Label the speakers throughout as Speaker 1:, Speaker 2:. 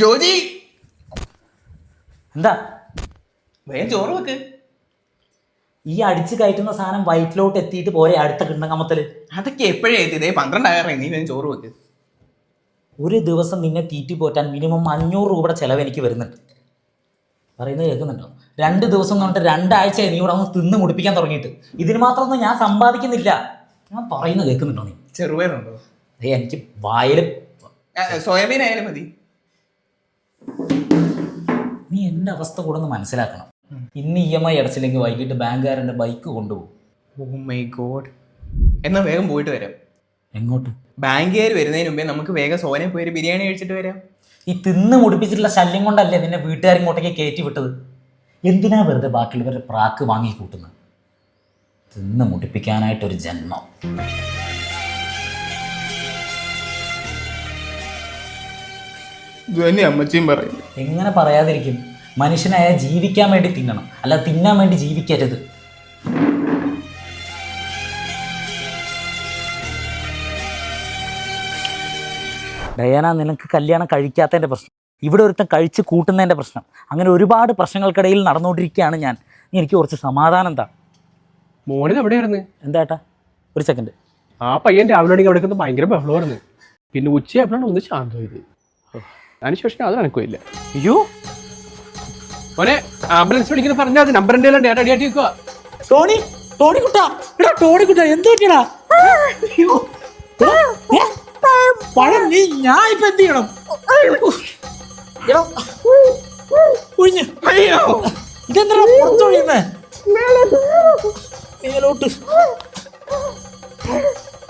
Speaker 1: ജോജി.
Speaker 2: എന്താ?
Speaker 1: വേഗം ചോറ് വെക്ക്.
Speaker 2: ഈ അടിച്ച് കയറ്റുന്ന സാധനം വയറ്റിലോട്ട് എത്തിയിട്ട് പോരെ അടുത്ത കിണ്ണങ്ങമത്തൽ.
Speaker 1: അതൊക്കെ എപ്പോഴേ എത്തി ഇതേ പന്ത്രണ്ടായിരം നീ വേഗം ചോറ് വെക്ക്.
Speaker 2: ഒരു ദിവസം നിന്നെ തീറ്റി പോറ്റാൻ മിനിമം അഞ്ഞൂറ് രൂപയുടെ ചിലവ് എനിക്ക് വരുന്നുണ്ട്. പറയുന്നത് കേൾക്കുന്നുണ്ടോ? രണ്ട് ദിവസം കൊണ്ട് രണ്ടാഴ്ച നീ ഇവിടെ ഒന്ന് തിന്ന് മുടിപ്പിക്കാൻ തുടങ്ങിയിട്ട്. ഇതിന് മാത്രമൊന്നും ഞാൻ സമ്പാദിക്കുന്നില്ല. ഞാൻ പറയുന്നത് കേൾക്കുന്നുണ്ടോ നീ?
Speaker 1: ചെറുപയറുണ്ടോ?
Speaker 2: ഏ എനിക്ക് വായിൽ
Speaker 1: സോയാബീൻ ആയാലും മതി.
Speaker 2: നീ എന്റെ അവസ്ഥ കൂടെ ഒന്ന് മനസ്സിലാക്കണം. ഇന്ന് ഇ എം ഐ അടച്ചില്ലെങ്കിൽ വൈകിട്ട് ബാങ്കുകാരന്റെ ബൈക്ക് കൊണ്ടുപോകും.
Speaker 1: ഓ മൈ ഗോഡ് എന്നാ വേഗം പോയിട്ട് വരാം.
Speaker 2: എങ്ങോട്ട്?
Speaker 1: ബാങ്കുകാർ വരുന്നതിന് മുമ്പേ നമുക്ക് വേഗം സോനെ പോയി ഒരു ബിരിയാണി കഴിച്ചിട്ട് വരാം.
Speaker 2: ഈ തിന്ന് മുടിപ്പിച്ചിട്ടുള്ള ശല്യം കൊണ്ടല്ലേ നിന്നെ വീട്ടുകാരിങ്ങോട്ടേക്ക് കയറ്റി വിട്ടത്? എന്തിനാ വെറുതെ ബാക്കിയുള്ളവരുടെ പ്രാക്ക് വാങ്ങി കൂട്ടുന്നത്? തിന്ന് മുടിപ്പിക്കാനായിട്ടൊരു ജന്മം.
Speaker 1: അമ്മച്ചിയും പറയും
Speaker 2: എങ്ങനെ പറയാതിരിക്കും? മനുഷ്യനായ ജീവിക്കാൻ വേണ്ടി തിന്നണം. അല്ല തിന്നാൻ വേണ്ടി ജീവിക്കരുത്. ഡയാന നിനക്ക് കല്യാണം കഴിക്കാത്തതിന്റെ പ്രശ്നം. ഇവിടെ ഒരുത്തം കഴിച്ച് കൂട്ടുന്നതിന്റെ പ്രശ്നം. അങ്ങനെ ഒരുപാട് പ്രശ്നങ്ങൾക്കിടയിൽ നടന്നുകൊണ്ടിരിക്കുകയാണ് ഞാൻ. നീ എനിക്ക് കുറച്ച് സമാധാനം എന്താ?
Speaker 3: മോളിൽ എവിടെയായിരുന്നു?
Speaker 2: എന്താ ഏട്ടാ? ഒരു സെക്കൻഡ്
Speaker 3: ആ പയ്യൻ രാവിലെ അവിടെ ഭയങ്കര ബഹളമായിരുന്നു. പിന്നെ ഉച്ചയായപ്പോഴാണ് ഒന്ന് ശാന്തമായത്. അതിനുശേഷം അത് നടക്കില്ല
Speaker 2: അയ്യോ.
Speaker 3: ഓനെ ആംബുലൻസ് വിളിക്കുന്നത് പറഞ്ഞാൽ അത് നമ്പർ എന്റെ ഡേറ്റ അടി ആയിട്ട് വെക്കുക
Speaker 2: ടോണി ടോണി കുട്ടാ. എടാ ടോണി കുട്ടാ എന്ത് പറ്റിയടാ? പഴം നീ ഞാൻ ഇപ്പൊ എന്ത് ചെയ്യണം? ഒഴിഞ്ഞ്. ഇതെന്തിനാ പുറത്തൊഴിയുന്നേ മേലോട്ട്.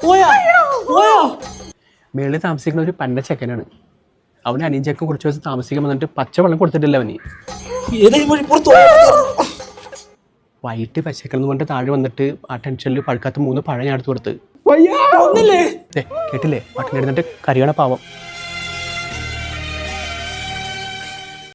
Speaker 2: പോയാ പോയോ.
Speaker 3: മേളിൽ താമസിക്കുന്ന ഒരു പന്ന ചെക്കനാണ് അവന് അനിയഞ്ചക്കം കുറച്ച് ദിവസം താമസിക്കാൻ വന്നിട്ട് പച്ചവെള്ളം കൊടുത്തിട്ടില്ല അവന്? വൈകിട്ട് പച്ചക്കറിന്ന് പറഞ്ഞിട്ട് താഴെ വന്നിട്ട് ആ ടെൻഷനിൽ പഴുക്കാത്ത മൂന്ന് പഴം ഞാൻ എടുത്ത് കൊടുത്ത്. കേട്ടില്ലേ? പട്ടിണി എടുത്തിട്ട് കരിയണ പാവം.